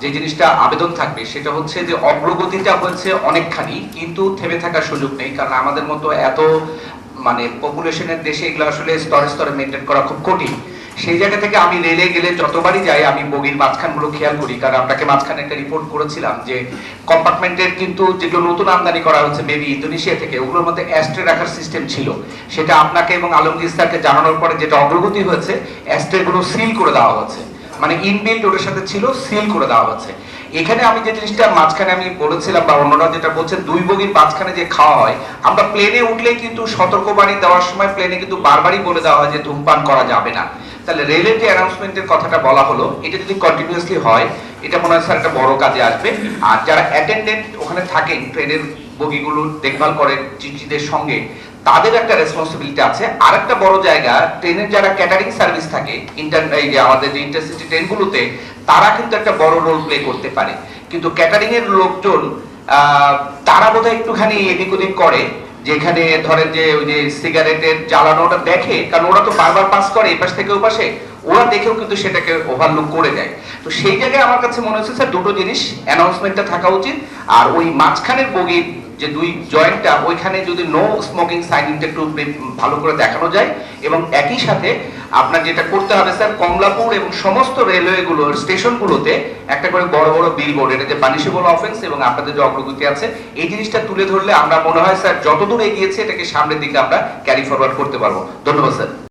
যে জিনিসটা আবেদন থাকবে, সেটা হচ্ছে যে অগ্রগতিটা হয়েছে অনেকখানি, কিন্তু থেমে থাকার সুযোগ নেই, কারণ আমাদের মতো এত মানে পপুলেশনের দেশে এগুলো আসলে স্তরে স্তরে মেনটেন করা খুব কঠিন। সেই জায়গা থেকে আমি রেলে গেলে যতবারই যাই, আমি বগির মাঝখানগুলো খেয়াল করি, কারণ আপনাকে মাঝখানে একটা রিপোর্ট করেছিলাম যে কম্পার্টমেন্টের কিন্তু যেগুলো নতুন আমদানি করা হচ্ছে মেবি ইন্দোনেশিয়া থেকে, ওগুলোর মধ্যে অ্যাস্ট্রে রাখার সিস্টেম ছিল। সেটা আপনাকে এবং আলমগীর স্যারকে জানানোর পরে যেটা অগ্রগতি হয়েছে, অ্যাস্ট্রেগুলো সিল করে দেওয়া হচ্ছে। মানে ইনবিল্ট ওটার সাথে ছিল, সিল করে দেওয়া হচ্ছে। এখানে আমি যে জিনিসটা মাঝখানে আমি বলেছিলাম, বা অন্যরা যেটা বলছে, দুই বগির মাঝখানে যে খাওয়া হয়, আমরা প্লেনে উঠলে কিন্তু সতর্কবাণী দেওয়ার সময় প্লেনে কিন্তু বারবারই বলে দেওয়া হয় যে ধূমপান করা যাবে না। তাহলে রেলের যে অ্যানাউন্সমেন্টের কথাটা বলা হলো, এটা যদি কন্টিনিউয়াসলি হয়, এটা মনে হয় স্যার একটা বড় কাজে আসবে। আর যারা অ্যাটেন্ডেন্ট ওখানে থাকেন ট্রেনের বগিগুলো দেখভাল করেন চিঠিদের সঙ্গে, তাদের একটা রেসপন্সিবিলিটি আছে। আর একটা বড় জায়গা, ট্রেনের যারা ক্যাটারিং সার্ভিস থাকে ইন্টার এই যে আমাদের যে ইন্টারসিটি ট্রেনগুলোতে, তারা কিন্তু একটা বড় রোল প্লে করতে পারে। কিন্তু ক্যাটারিং এর লোকজন তারা বোধহয় একটুখানি এদিক ওদিক করে, যেখানে ধরেন যে ওই যে সিগারেটের জ্বালানোটা দেখে, কারণ ওরা তো বারবার পাস করে এপাশ থেকে ওপাশে ওরা দেখেও কিন্তু সেটাকে ওভারলুক করে দেয়। তো সেই জায়গায় আমার কাছে মনে হচ্ছে, স্যার, দুটো জিনিস অ্যানাউন্সমেন্টটা থাকা উচিত, আর ওই মাঝখানের বগির যে দুই জয়েন্টটা, ওইখানে যদি নো স্মোকিং সাইনটা একটু ভালো করে দেখানো যায়। এবং একই সাথে আপনার যেটা করতে হবে স্যার, কমলাপুর এবং সমস্ত রেলওয়েগুলোর স্টেশনগুলোতে একটা করে বড় বড় বিলবোর্ড এটা যে পানিশেবল অফেন্স এবং আপনাদের যে অগ্রগতি আছে, এই জিনিসটা তুলে ধরলে আমরা মনে হয়, স্যার, যতদূর এগিয়েছে, এটাকে সামনের দিকে আমরা ক্যারি ফরওয়ার্ড করতে পারব। ধন্যবাদ, স্যার।